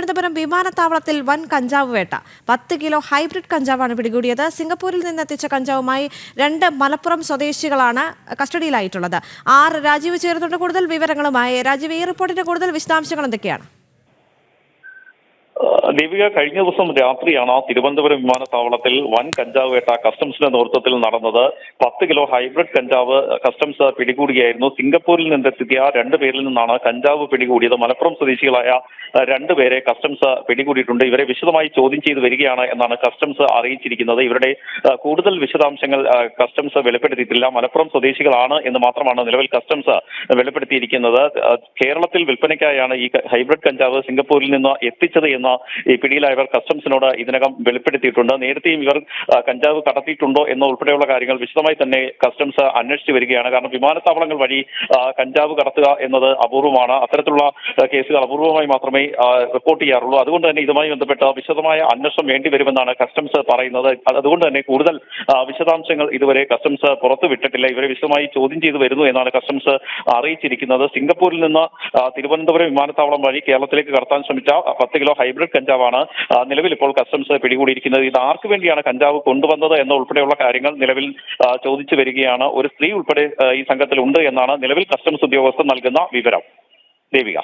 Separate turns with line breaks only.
തിരുവനന്തപുരം വിമാനത്താവളത്തിൽ വൻ കഞ്ചാവ് വേട്ട. പത്ത് കിലോ ഹൈബ്രിഡ് കഞ്ചാവാണ് പിടികൂടിയത്. സിംഗപ്പൂരിൽ നിന്നെത്തിച്ച കഞ്ചാവുമായി രണ്ട് മലപ്പുറം സ്വദേശികളാണ് കസ്റ്റഡിയിലായിട്ടുള്ളത്. ആർ രാജീവ് ചേർന്നുണ്ട് കൂടുതൽ വിവരങ്ങളുമായി രാജീവ് ഈ റിപ്പോർട്ടിന്റെ കൂടുതൽ വിശദാംശങ്ങൾ എന്തൊക്കെയാണ്?
ദീപിക കഴിഞ്ഞ ദിവസം രാത്രിയാണ് തിരുവനന്തപുരം വിമാനത്താവളത്തിൽ വൻ കഞ്ചാവ് വേട്ട കസ്റ്റംസിന്റെ നേതൃത്വത്തിൽ നടന്നത്. പത്ത് കിലോ ഹൈബ്രിഡ് കഞ്ചാവ് കസ്റ്റംസ് പിടികൂടുകയായിരുന്നു. സിംഗപ്പൂരിൽ നിന്നെത്തിയ രണ്ടു പേരിൽ നിന്നാണ് കഞ്ചാവ് പിടികൂടിയത്. മലപ്പുറം സ്വദേശികളായ രണ്ടുപേരെ കസ്റ്റംസ് പിടികൂടിയിട്ടുണ്ട്. ഇവരെ വിശദമായി ചോദ്യം ചെയ്ത് വരികയാണ് എന്നാണ് കസ്റ്റംസ് അറിയിച്ചിരിക്കുന്നത്. ഇവരുടെ കൂടുതൽ വിശദാംശങ്ങൾ കസ്റ്റംസ് വെളിപ്പെടുത്തിയിട്ടില്ല. മലപ്പുറം സ്വദേശികളാണ് എന്ന് മാത്രമാണ് നിലവിൽ കസ്റ്റംസ് വെളിപ്പെടുത്തിയിരിക്കുന്നത്. കേരളത്തിൽ വിൽപ്പനയ്ക്കായാണ് ഈ ഹൈബ്രിഡ് കഞ്ചാവ് സിംഗപ്പൂരിൽ നിന്ന് എത്തിച്ചത് എന്ന ഈ പിടിയിലായവർ കസ്റ്റംസിനോട് ഇതിനകം വെളിപ്പെടുത്തിയിട്ടുണ്ട്. നേരത്തെയും ഇവർ കഞ്ചാവ് കടത്തിയിട്ടുണ്ടോ എന്ന ഉൾപ്പെടെയുള്ള കാര്യങ്ങൾ വിശദമായി തന്നെ കസ്റ്റംസ് അന്വേഷിച്ചു വരികയാണ്. കാരണം വിമാനത്താവളങ്ങൾ വഴി കഞ്ചാവ് കടത്തുക എന്നത് അപൂർവമാണ്. അത്തരത്തിലുള്ള കേസുകൾ അപൂർവമായി മാത്രമേ റിപ്പോർട്ട് ചെയ്യാറുള്ളൂ. അതുകൊണ്ട് തന്നെ ഇതുമായി ബന്ധപ്പെട്ട വിശദമായ അന്വേഷണം വേണ്ടിവരുമെന്നാണ് കസ്റ്റംസ് പറയുന്നത്. അതുകൊണ്ട് തന്നെ കൂടുതൽ വിശദാംശങ്ങൾ ഇതുവരെ കസ്റ്റംസ് പുറത്തുവിട്ടിട്ടില്ല ഇവരെ വിശദമായി ചോദ്യം ചെയ്തു വരുന്നു എന്നാണ് കസ്റ്റംസ് അറിയിച്ചിരിക്കുന്നത്. സിംഗപ്പൂരിൽ നിന്ന് തിരുവനന്തപുരം വിമാനത്താവളം വഴി കേരളത്തിലേക്ക് കടത്താൻ ശ്രമിച്ച പത്ത് കിലോ ഹൈബ്രിഡ് കഞ്ചാവാണ്. നിലവിൽ ഇപ്പോൾ കസ്റ്റംസ് പിടികൂടിയിരിക്കുന്നത്. ഇത് ആർക്ക് വേണ്ടിയാണ് കഞ്ചാവ് കൊണ്ടുവന്നത് എന്ന ഉൾപ്പെടെയുള്ള കാര്യങ്ങൾ നിലവിൽ ചോദിച്ചു വരികയാണ്. ഒരു സ്ത്രീ ഉൾപ്പെടെ ഈ സംഘത്തിലുണ്ട് എന്നാണ് നിലവിൽ കസ്റ്റംസ് ഉദ്യോഗസ്ഥർ നൽകുന്ന വിവരം. ദേവിക.